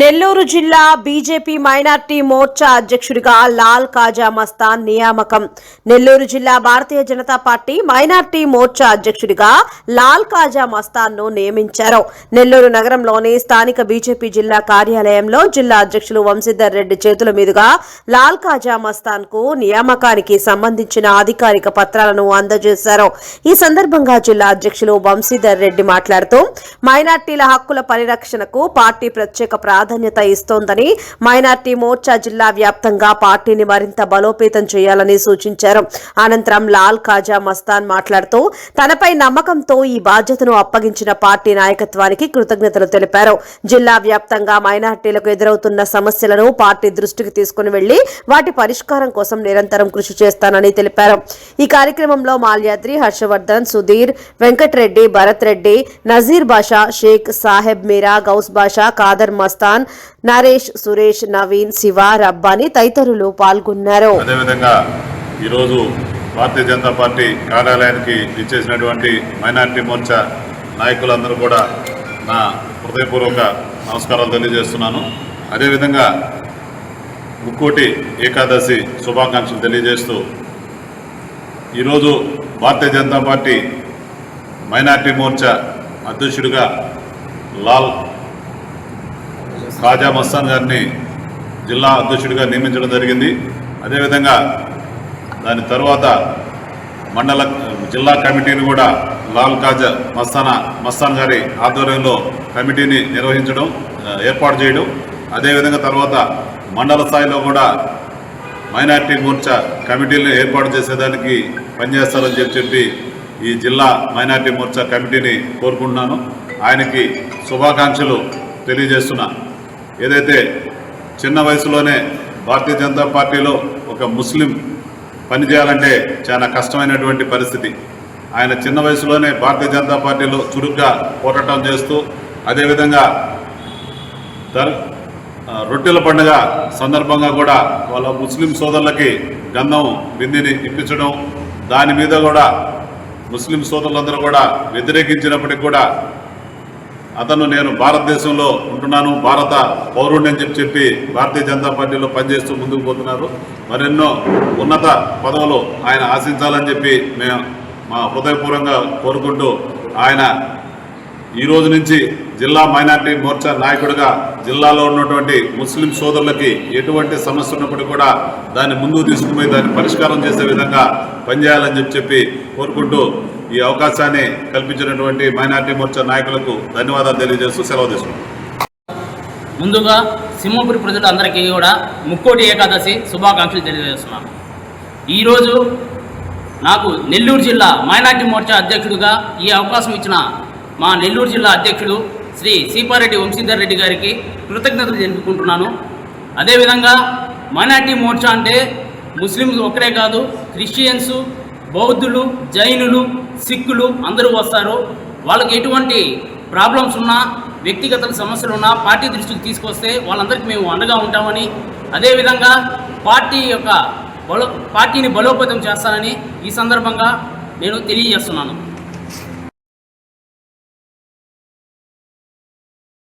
నెల్లూరు జిల్లా BJP minority Morcha అధ్యక్షుడిగా లాల్ కాజా మస్తాన్ నియామకం. నెల్లూరు జిల్లా భారతీయ జనతా పార్టీ మైనార్టీ మోర్చా అధ్యక్షుడిగా లాల్ కాజా మస్తాన్ను నియమించారు. నెల్లూరు నగరంలోని స్థానిక బీజేపీ జిల్లా కార్యాలయంలో జిల్లా అధ్యక్షులు వంశీధర్ రెడ్డి చేతుల మీదుగా లాల్ కాజా మస్తాన్కు నియామకానికి సంబంధించిన అధికారిక పత్రాలను అందజేశారు. ఈ సందర్భంగా జిల్లా అధ్యక్షులు వంశీధర్ రెడ్డి మాట్లాడుతూ మైనార్టీల హక్కుల పరిరక్షణకు పార్టీ ప్రత్యేక ప్రాధాన్యత ఇస్తోందని మైనార్టీ మోర్చా జిల్లా వ్యాప్తంగా పార్టీని మరింత బలోపేతం చేయాలని సూచించారు. అనంతరం లాల్ ఖాజా మస్తాన్ మాట్లాడుతూ తనపై నమ్మకంతో ఈ బాధ్యతను అప్పగించిన పార్టీ నాయకత్వానికి కృతజ్ఞతలు తెలిపారు. జిల్లా వ్యాప్తంగా మైనార్టీలకు ఎదురవుతున్న సమస్యలను పార్టీ దృష్టికి తీసుకుని వెళ్ళి వాటి పరిష్కారం కోసం నిరంతరం కృషి చేస్తానని తెలిపారు. ఈ కార్యక్రమంలో మాల్యాద్రి హర్షవర్ధన్ సుధీర్ వెంకట్రెడ్డి భరత్ రెడ్డి నజీర్ బాషా షేక్ సాహెబ్ మీరా గౌస్ బాషా కాదర్ మస్తాన్ నరేష్ సురేష్ నవీన్ శివ రబ్బాని తదితరులు పాల్గొన్నారు. అదేవిధంగా ఈరోజు భారతీయ జనతా పార్టీ కార్యాలయానికి ఇచ్చేసినటువంటి మైనార్టీ మోర్చా నాయకులందరూ కూడా నా హృదయపూర్వక నమస్కారాలు తెలియజేస్తున్నాను. అదేవిధంగా ముక్కోటి ఏకాదశి శుభాకాంక్షలు తెలియజేస్తూ ఈరోజు భారతీయ జనతా పార్టీ మైనార్టీ మోర్చా అధ్యక్షుడిగా లాల్ ఖాజా మస్తాన్ గారిని జిల్లా అధ్యక్షుడిగా నియమించడం జరిగింది. అదేవిధంగా దాని తరువాత మండల జిల్లా కమిటీని కూడా లాల్ ఖాజా మస్తానా మస్తాన్ గారి ఆధ్వర్యంలో కమిటీని నిర్వహించడం ఏర్పాటు చేయడం. అదేవిధంగా తర్వాత మండల స్థాయిలో కూడా మైనార్టీ మోర్చా కమిటీలను ఏర్పాటు చేసేదానికి పనిచేస్తారని చెప్పి చెప్పి ఈ జిల్లా మైనార్టీ మోర్చా కమిటీని కోరుకుంటున్నాను. ఆయనకి శుభాకాంక్షలు తెలియజేస్తున్నాను ఏదైతే చిన్న వయసులోనే భారతీయ జనతా పార్టీలో ఒక ముస్లిం పనిచేయాలంటే చాలా కష్టమైనటువంటి పరిస్థితి. ఆయన చిన్న వయసులోనే భారతీయ జనతా పార్టీలో చురుగ్గా పోరాటం చేస్తూ అదేవిధంగా దర్ రొట్టెల పండుగ సందర్భంగా కూడా వాళ్ళ ముస్లిం సోదరులకి గంధం బిందిని ఇప్పించడం దాని మీద కూడా ముస్లిం సోదరులందరూ కూడా వ్యతిరేకించినప్పటికి కూడా అతను నేను భారతదేశంలో ఉంటున్నాను భారత పౌరుడిని అని చెప్పి చెప్పి భారతీయ జనతా పార్టీలో పనిచేస్తూ ముందుకు పోతున్నారు. మరెన్నో ఉన్నత పదవులు ఆయన ఆశించాలని చెప్పి మేము మా హృదయపూర్వకంగా కోరుకుంటూ ఆయన ఈ రోజు నుంచి జిల్లా మైనార్టీ మోర్చా నాయకుడిగా జిల్లాలో ఉన్నటువంటి ముస్లిం సోదరులకి ఎటువంటి సమస్య ఉన్నప్పటికీ కూడా దాన్ని ముందుకు తీసుకుపోయి దాన్ని పరిష్కారం చేసే విధంగా పనిచేయాలని చెప్పి చెప్పి కోరుకుంటూ ఈ అవకాశాన్ని కల్పించినటువంటి మైనార్టీ మోర్చా నాయకులకు ధన్యవాదాలు తెలియజేస్తూ సెలవు తీసుకుంటాం ముందుగా సింహపురి ప్రజలందరికీ కూడా ముక్కోటి ఏకాదశి శుభాకాంక్షలు తెలియజేస్తున్నాను. ఈరోజు నాకు నెల్లూరు జిల్లా మైనార్టీ మోర్చా అధ్యక్షుడిగా ఈ అవకాశం ఇచ్చిన మా నెల్లూరు జిల్లా అధ్యక్షుడు శ్రీ సీపారెడ్డి వంశీధర్ రెడ్డి గారికి కృతజ్ఞతలు తెలుపుకుంటున్నాను. అదేవిధంగా మైనార్టీ మోర్చా అంటే ముస్లింలు ఒక్కరే కాదు క్రిస్టియన్స్ బౌద్ధులు జైనులు సిక్కులు అందరూ వస్తారు. వాళ్ళకి ఎటువంటి ప్రాబ్లమ్స్ ఉన్నా వ్యక్తిగత సమస్యలు ఉన్నా పార్టీ దృష్టికి తీసుకొస్తే వాళ్ళందరికీ మేము అండగా ఉంటామని అదేవిధంగా పార్టీ యొక్క బలో పార్టీని బలోపేతం చేస్తానని ఈ సందర్భంగా నేను తెలియజేస్తున్నాను.